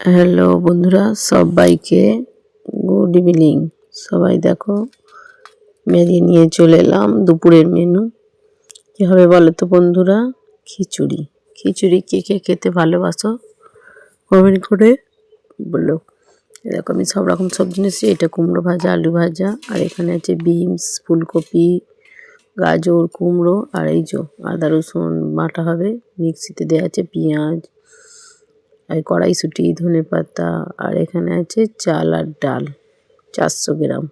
Hello বন্ধুরা, সবাইকে good evening সবাই দেখো মেরি নিয়ে চলে এলাম, দুপুরের মেনু কী হবে বলো তো বন্ধুরা? খিচুড়ি। খিচুড়ি কে কে খেতে ভালোবাসো? কমেন্ট করে বলো। এরকম আমি সব রকম সবজি নিয়েছি এটা কুমড়ো ভাজা, আলু ভাজা, আর এখানে আছে বিনস ফুলকপি, গাজর, কুমড়ো, আর এই যে আদা, রসুন, বাটা হবে। মিক্সিতে দেওয়া আছে পেঁয়াজ আর কড়াইশুঁটি ধনে পাতা আর এখানে আছে চাল আর ডাল, চারশো গ্রাম।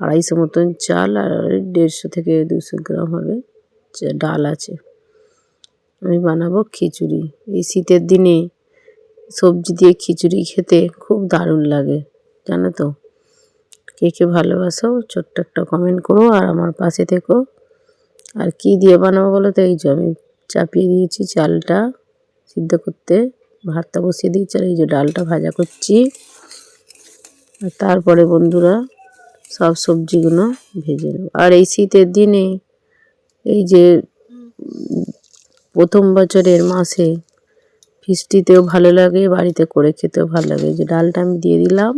আড়াইশো মতন চাল আর দেড়শো থেকে দুশো গ্রাম হবে ডাল আছে। আমি বানাবো খিচুড়ি। এই শীতের দিনে সবজি দিয়ে খিচুড়ি খেতে খুব দারুণ লাগে, জানো তো? কে কে ভালোবাসো, ছোট্ট একটা কমেন্ট করো আর আমার পাশে থেকো। আর কি দিয়ে বানাবো বলো তো? এই যে আমি চাপিয়ে দিয়েছি চালটা সিদ্ধ করতে। ভাতটা বসিয়ে দিয়েছি আর এই যে ডালটা ভাজা করছি। আর তারপরে বন্ধুরা সব সবজিগুলো ভেজে নেব। আর এই শীতের দিনে এই যে প্রথম বছরের মাসে ফিস্টিতেও ভালো লাগে, বাড়িতে করে খেতেও ভালো লাগে। যে ডালটা আমি দিয়ে দিলাম।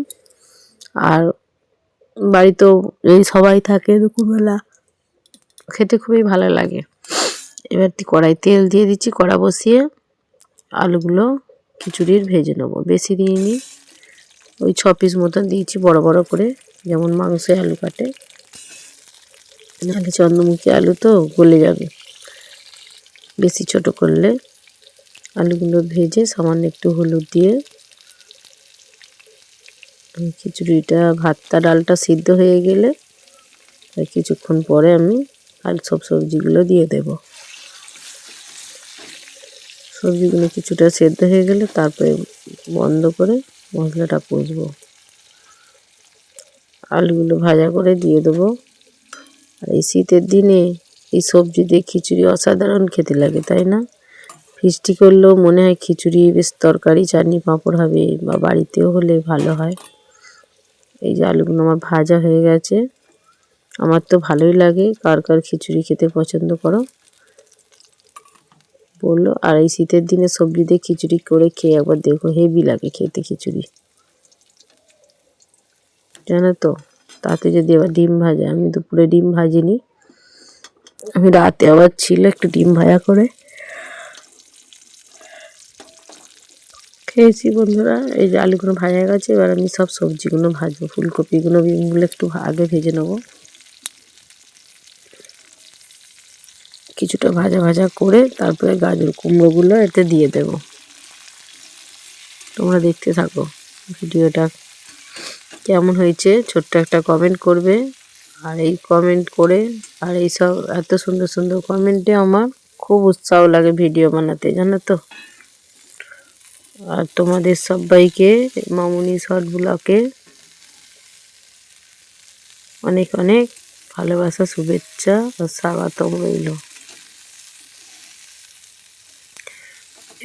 আর বাড়িতেও এই সবাই থাকে দুপুরবেলা, খেতে খুবই ভালো লাগে। এবার কড়াই তেল দিয়ে দিচ্ছি, কড়া বসিয়ে আলুগুলো খিচুড়ির ভেজে নেব। বেশি দিইনি। ওই ছ পিস মতন দিয়েছি বড় বড় করে। যেমন মাংসে আলু কাটে। নাহলে চন্দ্রমুখী আলু তো গলে যাবে। বেশি ছোট করলে আলুগুলো ভেজে সামান্য একটু হলুদ দিয়ে খিচুড়িটা, ভাতটা, ডালটা সিদ্ধ হয়ে গেলে কিছুক্ষণ পরে আমি আর সব সবজিগুলো দিয়ে দেব। সবজিগুলো কিছুটা সেদ্ধ হয়ে গেলে তারপরে বন্ধ করে মশলাটা কষবো। আলুগুলো ভাজা করে দিয়ে দেবো। আর এই শীতের দিনে এই সবজি দিয়ে খিচুড়ি অসাধারণ খেতে লাগে, তাই না? ফিস্টি করলেও মনে হয় খিচুড়ি বেশ তরকারি, চাটনি, পাঁপড় হবে বা বাড়িতেও হলে ভালো হয়। এই যে আলুগুলো আমার ভাজা হয়ে গেছে, আমার তো ভালোই লাগে। কার কার খিচুড়ি খেতে পছন্দ করো? বলল আর এই শীতের দিনে সবজি দিয়ে খিচুড়ি করে খেয়ে একবার দেখো, হেভি লাগে খেতে খিচুড়ি। জানো তো, তাতে যদি আবার ডিম ভাজা, আমি দুপুরে ডিম ভাজিনি। আমি রাতে আবার ছিল একটু ডিম ভাজা করে। খেয়েছি বন্ধুরা, এই যে আলুগুলো ভাজা গেছে, এবার আমি সব সবজিগুলো ভাজবো, ফুলকপিগুলো, বিনগুলো একটু আগে ভেজে নেব। কিছুটা ভাজা ভাজা করে তারপরে গাজর কুমড়োগুলো এতে দিয়ে দেব। তোমরা দেখতে থাকো ভিডিওটা কেমন হয়েছে, ছোট্ট একটা কমেন্ট করবে। আর এই কমেন্ট করে, আর এই সব এত সুন্দর সুন্দর কমেন্টে আমার খুব উৎসাহ লাগে ভিডিও বানাতে, জানো তো? আর তোমাদের সবাইকে, মামুনি শর্ট ব্লকে অনেক অনেক ভালোবাসা, শুভেচ্ছা ও স্বাগতম রইল।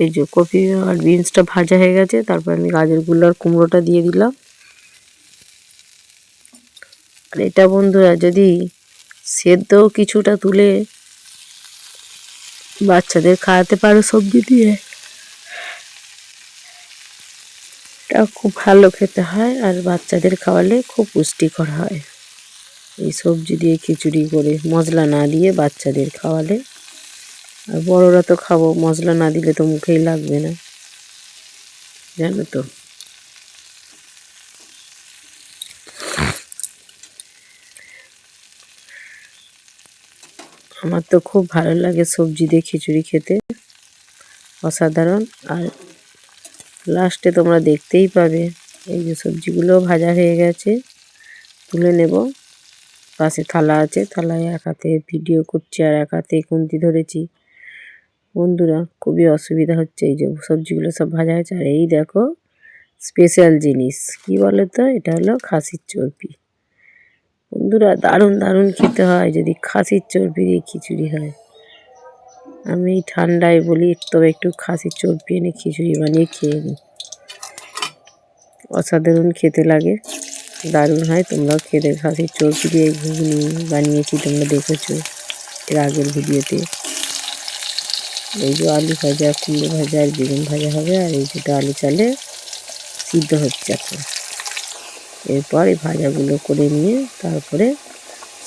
এই যে কপি আর বিনসটা ভাজা হয়ে গেছে, তারপর আমি গাজরগুলো আর কুমড়োটা দিয়ে দিলাম। আর এটা বন্ধুরা যদি সেদ্ধ কিছুটা তুলে বাচ্চাদের খাওয়াতে পারো সবজি দিয়ে, এটা খুব ভালো খেতে হয় আর বাচ্চাদের খাওয়ালে খুব পুষ্টিকর হয়। এই সবজি দিয়ে খিচুড়ি করে মশলা না দিয়ে বাচ্চাদের খাওয়ালে আর বড়রা তো খাব, মশলা না দিলে তো মুখেই লাগবে না। জানো তো। আমার তো খুব ভালো লাগে সবজি দিয়ে খিচুড়ি খেতে, অসাধারণ। আর লাস্টে তোমরা দেখতেই পাবে, এই যে সবজিগুলো ভাজা হয়ে গেছে, তুলে নেব। পাশে থালা আছে, থালায় এক হাতে ভিডিও করছি আর এক হাতে খুন্তি ধরেছি। বন্ধুরা, খুবই অসুবিধা হচ্ছে এই যে সবজিগুলো সব ভাজা হয়েছে। আর এই দেখো স্পেশাল জিনিস। কি বলো তো? এটা হলো খাসির চর্বি। বন্ধুরা, দারুণ দারুণ খেতে হয়। যদি খাসির চর্বি দিয়ে খিচুড়ি হয়। আমি ঠান্ডায় বলি, তবে একটু খাসির চর্বি এনে খিচুড়ি বানিয়ে খেয়ে নিই। অসাধারণ খেতে লাগে। দারুণ হয়, তোমরাও খেতে খাসির চর্বি দিয়ে ঘুগনি বানিয়েছি, তোমরা দেখেছ এর আগের ভিডিওতে। এই যে আলু ভাজা, কুমড়ো ভাজা আর বেগুন ভাজা হবে আর এই দুটো আলু চালে সিদ্ধ হচ্ছে এখন। এরপর এই ভাজাগুলো করে নিয়ে তারপরে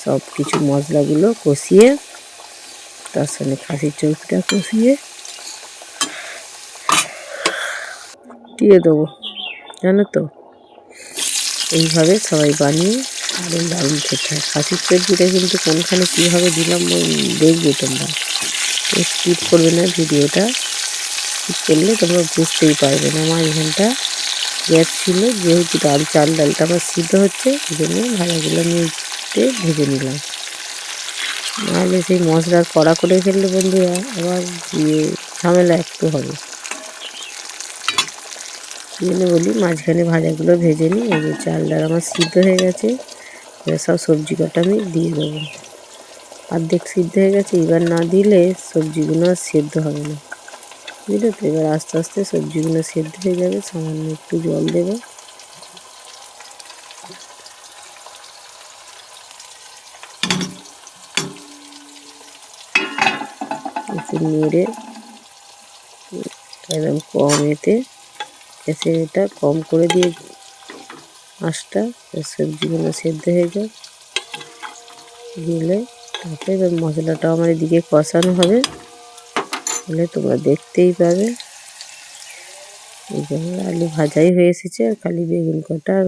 সব কিছু মশলাগুলো কষিয়ে তার সঙ্গে খাসির চর্বিটা কষিয়ে দিয়ে দেবো, জানো তো? এইভাবে সবাই বানিয়ে আরও দারুণ খেতে হয়। খাসির চর্বিটা কিন্তু কোনখানে কীভাবে দিলাম দেখবে তোমরা। স্কিপ করবে না ভিডিওটা। স্কিপ করলে তোমরা বুঝতেই পারবে না আমার এখানটা গ্যাস ছিল, যেহেতু ডাল, চাল, ডালটা আমার সিদ্ধ হচ্ছে, এই জন্য ভাজাগুলো নিয়ে ভেজে নিলাম। নাহলে সেই মশলা কড়া করে ফেললে বন্ধুরা, আবার ইয়ে ঝামেলা একটু হবে। জন্য বলি মাঝখানে ভাজাগুলো ভেজে নিই এই যে চাল, ডাল আমার সিদ্ধ হয়ে গেছে, এবার সব সবজি কটা আমি দিয়ে দেবো। অর্ধেক সিদ্ধ হয়ে গেছে, এবার না দিলে সবজিগুলো সেদ্ধ হবে না। বুঝলে তো? এবার আস্তে আস্তে সবজিগুলো সেদ্ধ হয়ে যাবে, সামান্য একটু জল দেবো। একটু নেড়ে, একদম কম এতে এসে এটা কম করে দিয়ে আঁচটা, সবজিগুলো সেদ্ধ হয়ে যায় দিলে তারপরে এবার মশলাটাও আমার এদিকে কষানো হবে। তাহলে তোমরা দেখতেই পাবে। এই আলু ভাজাই হয়ে এসেছে, আর খালি বেগুন কটা আর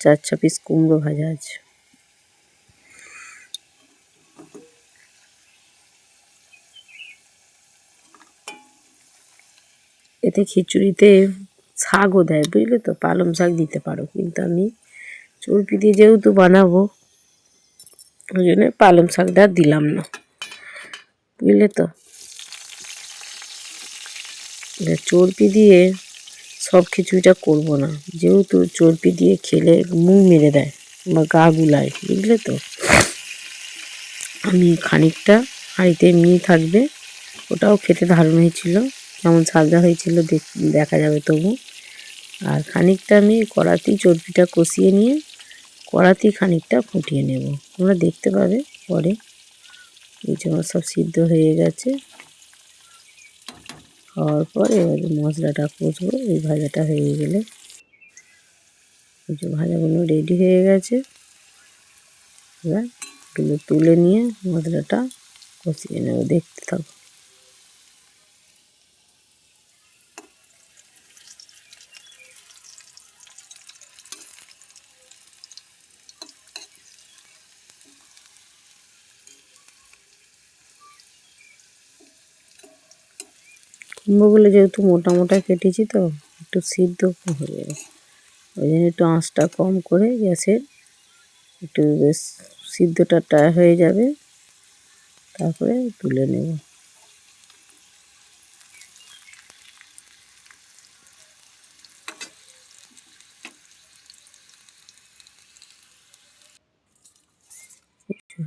চার, ছ পিস কুমড়ো ভাজা আছে। এতে খিচুড়িতে শাকও দেয়, বুঝলে তো? পালং শাক দিতে পারো, কিন্তু আমি চর্পি দিয়ে যেহেতু বানাবো ওই জন্য পালং শাকটা দিলাম না। বুঝলে তো? চর্পি দিয়ে সব খিচুড়িটা করব না। যেহেতু চর্পি দিয়ে খেলে মুখ মেরে দেয় বা গা গুলায়, বুঝলে তো? আমি খানিকটা হাঁড়িতে এমনি থাকবে, ওটাও খেতে দারুণ হয়েছিল। কেমন সাজা হয়েছিল দেখ- দেখা যাবে তবু। আর খানিকটা আমি কড়াতেই চর্বিটা কষিয়ে নিয়ে কড়াতেই খানিকটা ফুটিয়ে নেব। তোমরা দেখতে পাবে পরে। এই যে সব সিদ্ধ হয়ে গেছে। হওয়ার পর এবার মশলাটা কষবো। এই ভাজাটা হয়ে গেলে যে ভাজাগুলো রেডি হয়ে গেছে। এবার এগুলো তুলে নিয়ে মশলাটা কষিয়ে নেব। দেখতে থাকো। কুমড়োগুলো যেহেতু মোটা মোটা কেটেছি তো একটু সিদ্ধ হয়ে যাবে। ওই জন্য একটু আঁচটা কম করে গ্যাসের একটু বেশ সিদ্ধটা টা হয়ে যাবে, তারপরে তুলে নেব।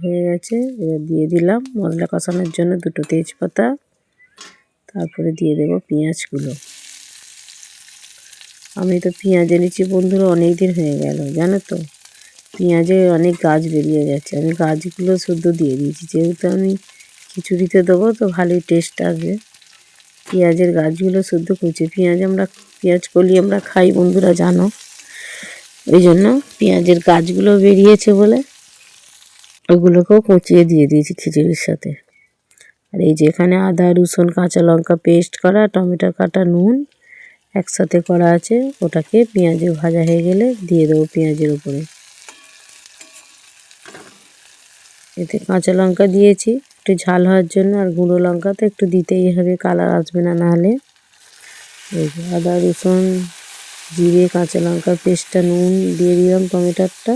হয়ে গেছে, এবার দিয়ে দিলাম মশলা কষানোর জন্য দুটো তেজপাতা। তারপরে দিয়ে দেবো পেঁয়াজগুলো। আমি তো পেঁয়াজ এনেছি বন্ধুরা অনেক দিন হয়ে গেল, জানো তো? পেঁয়াজে অনেক গাছ বেরিয়ে গেছে, আমি গাছগুলো শুদ্ধ দিয়ে দিয়েছি। যেহেতু আমি খিচুড়িতে দেবো, তো ভালোই টেস্ট আসবে। পেঁয়াজের গাছগুলো শুদ্ধ কুচি পেঁয়াজ আমরা, পেঁয়াজ কলি আমরা খাই বন্ধুরা, জানো? ওই জন্য পেঁয়াজের গাছগুলো বেরিয়েছে বলে ওগুলোকেও কুচিয়ে দিয়ে দিয়েছি খিচুড়ির সাথে। আর এই যেখানে আদা, রসুন, কাঁচা লঙ্কা পেস্ট করা, টমেটো কাটা নুন একসাথে করা আছে। ওটাকে পেঁয়াজে ভাজা হয়ে গেলে দিয়ে দেবো পেঁয়াজের উপরে। এতে কাঁচা লঙ্কা দিয়েছি। একটু ঝাল হওয়ার জন্য আর গুঁড়ো লঙ্কা তো একটু দিতেই হবে, কালার আসবে না নাহলে। আদা, রসুন, জিরে, কাঁচা লঙ্কার পেস্টটা নুন দিয়ে দিলাম টমেটোটা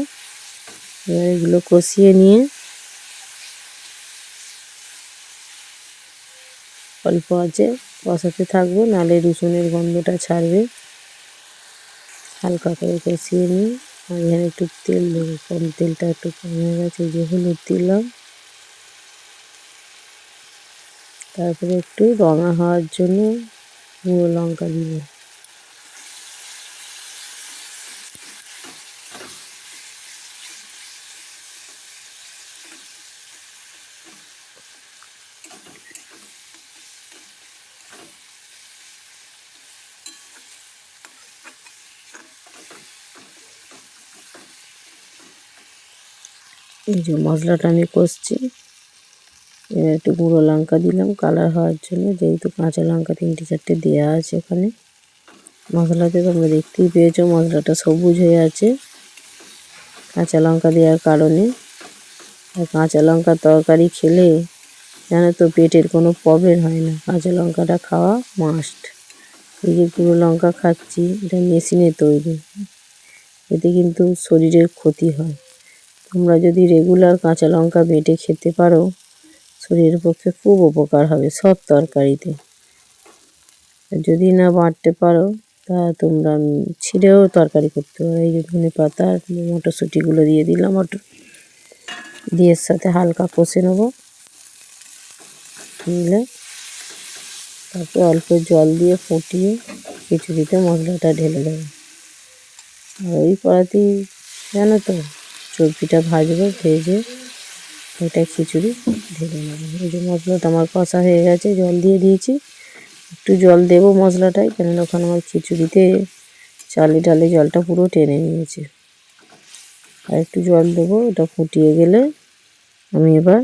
এবার এগুলো কষিয়ে নিয়ে অল্প আছে বসাতে থাকব, নালে রসুনের গন্ধটা ছাড়বে। হালকা করে কষিয়ে নিই। আর এখানে একটু তেল দেবো কম তেলটা একটু কম হয়ে গেছে যে হলুদ দিলাম। তারপরে একটু রঙা হওয়ার জন্য গুঁড়ো লঙ্কা দিব এই যে মশলাটা আমি কষছি। একটু গুঁড়ো লঙ্কা দিলাম কালার হওয়ার জন্য যেহেতু কাঁচা লঙ্কা তিনটে চারটে দেওয়া আছে এখানে। মশলাতে তোমরা দেখতেই পেয়েছ মশলাটা সবুজ হয়ে আছে। কাঁচা লঙ্কা দেওয়ার কারণে। আর কাঁচা লঙ্কা তরকারি খেলে জানো তো পেটের কোনো প্রবলেম হয় না। কাঁচা লঙ্কাটা খাওয়া মাস্ট এই যে গুঁড়ো লঙ্কা খাচ্ছি, এটা মেশিনে তৈরি। এতে কিন্তু শরীরের ক্ষতি হয়। তোমরা যদি রেগুলার কাঁচা লঙ্কা বেটে খেতে পারো, শরীরের পক্ষে খুব উপকার হবে সব তরকারিতে। যদি না বাটতে পারো, তা তোমরা ছিঁড়েও তরকারি করতে পারো। এই যে ধনে পাতা মটরশুঁটিগুলো দিয়ে দিলাম মটর দিয়ে সাথে হালকা কষে নেব। নিলে তারপর অল্প জল দিয়ে ফুটিয়ে খিচুড়িতে মশলাটা ঢেলে দেবো। আর ওই কড়াতেই, জানো তো চর্পিটা ভাজবো, ভেজে এটা খিচুড়ি ঢেলে নেব। এই যে মশলাটা আমার কষা হয়ে গেছে, জল দিয়ে দিয়েছি। একটু জল দেবো মশলাটায়, কেননা ওখানে আমার খিচুড়িতে চালে ডালে জলটা পুরো টেনে নিয়েছে। আর একটু জল দেবো, ওটা ফুটিয়ে গেলে আমি এবার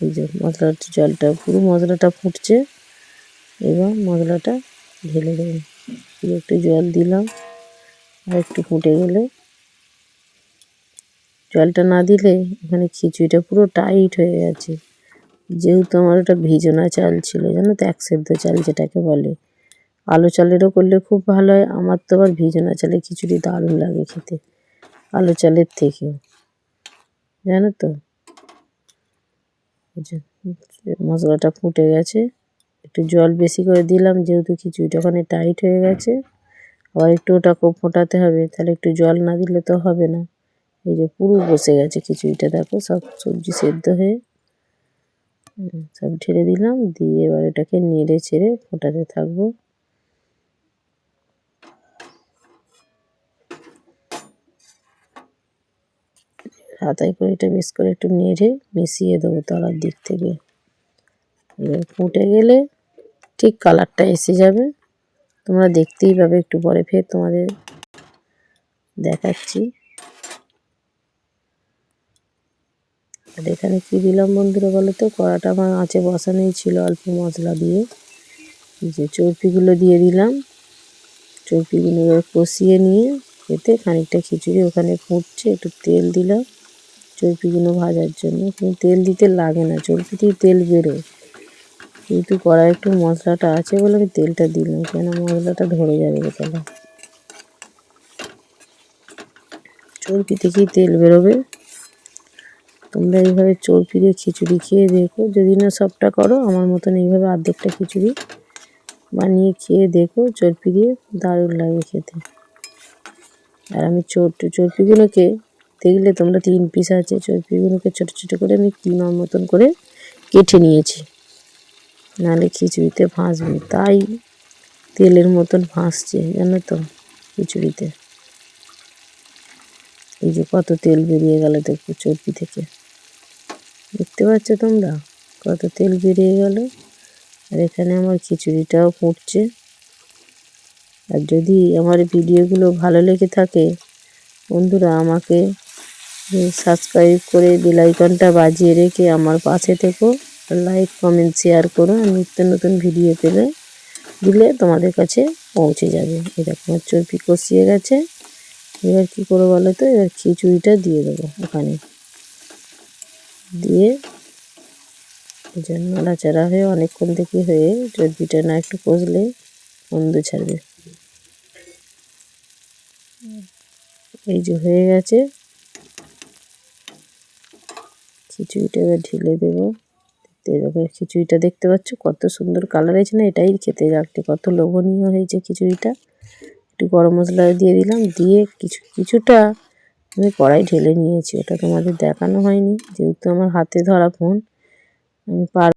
এই যে মশলার জলটা, পুরো মশলাটা ফুটছে, এবার মশলাটা ঢেলে দেবো। একটু জল দিলাম, আর একটু ফুটে গেলে জলটা না দিলে এখানে খিচুড়িটা পুরো টাইট হয়ে গেছে। যেহেতু আমার ওটা ভিজোনা চাল ছিল, জানো তো, এক সেদ্ধ চাল যেটাকে বলে। আলু চালেরও করলে খুব ভালো হয়, আমার তো আবার ভিজোনা চালের খিচুড়ি দারুণ লাগে খেতে, আলু চালের থেকেও। জানো তো? মশলাটা ফুটে গেছে, একটু জল বেশি করে দিলাম, যেহেতু খিচুড়িটা ওখানে টাইট হয়ে গেছে, আবার একটু ওটাকেও ফোটাতে হবে, তাহলে একটু জল না দিলে তো হবে না। এই যে পুরো বসে গেছে খিচুড়িটা, দেখো সব সবজি সেদ্ধ হয়ে। সব ঢেলে দিলাম, দিয়ে এবার এটাকে নেড়ে ছেড়ে ফোটাতে থাকব। হাতায় করে এটা বেশ করে একটু নেড়ে মিশিয়ে দেবো তলার দিক থেকে। এবার ফুটে গেলে ঠিক কালারটা এসে যাবে। তোমরা দেখতেই পাবে, একটু পরে ফের তোমাদের দেখাচ্ছি। আর এখানে কী দিলাম বন্ধুরা বলো তো? কড়াটা আমার আঁচে বসানোই ছিল অল্প মশলা দিয়ে। যে চর্পিগুলো দিয়ে দিলাম। চর্পিগুলো কষিয়ে নিয়ে এতে খানিকটা খিচুড়ি ওখানে ফুটছে, একটু তেল দিলাম চর্পিগুলো ভাজার জন্য। কিন্তু তেল দিতে লাগে না চর্পিতেই তেল বেরোয়। কিন্তু কড়াই একটু মশলাটা আছে বলে আমি তেলটা দিলাম, কেন মশলাটা ধরে যাবে তাহলে? চর্পি থেকেই তেল বেরোবে। তোমরা এইভাবে চর্পি দিয়ে খিচুড়ি খেয়ে দেখো। যদি না সবটা করো, আমার মতন এইভাবে অর্ধেকটা খিচুড়ি বানিয়ে খেয়ে দেখো চর্পি দিয়ে দারুণ লাগে খেতে। আর আমি চোট চর্পিগুলোকে দেখলে তোমরা তিন পিস আছে চর্পিগুলোকে ছোটো ছোটো করে আমি কিমার মতন করে কেটে নিয়েছি। নাহলে খিচুড়িতে ভাসবে, তাই তেলের মতন ভাসছে, জানো তো খিচুড়িতে। এই যে কত তেল বেরিয়ে গেল দেখো চর্পি থেকে। দেখতে পাচ্ছ তোমরা? কত তেল বেরিয়ে গেল। আর এখানে আমার খিচুড়িটাও ফুটছে। আর যদি আমার ভিডিওগুলো ভালো লেগে থাকে, বন্ধুরা আমাকে সাবস্ক্রাইব করে বেল আইকনটা বাজিয়ে রেখে আমার পাশে থেকো। লাইক, কমেন্ট, শেয়ার করো। নিত্য নতুন ভিডিও পেলে দিলে তোমাদের কাছে পৌঁছে যাবে। এরকম চর্পি কষিয়ে গেছে। এবার কী করব বলো তো? এবার খিচুড়িটা দিয়ে দেবো ওখানে। দিয়ে জন্য নাড়াচাড়া হয়ে অনেকক্ষণ থেকে হয়ে চর্বিটা না একটু কষলে গন্ধ ছাড়বে। এই যে হয়ে গেছে। খিচুড়িটা এবার ঢেলে দেবো। এরকম খিচুড়িটা দেখতে পাচ্ছ? কত সুন্দর কালার হয়েছে না? এটাই খেতে লাগছে। কত লোভনীয় হয়েছে খিচুড়িটা। একটু গরম মশলা দিয়ে দিলাম। দিয়ে কিছু, কিছুটা আমি কড়াই ঢেলে নিয়েছি, ওটা তোমাদের দেখানো হয়নি, যেহেতু আমার হাতে ধরা ফোন আমি পার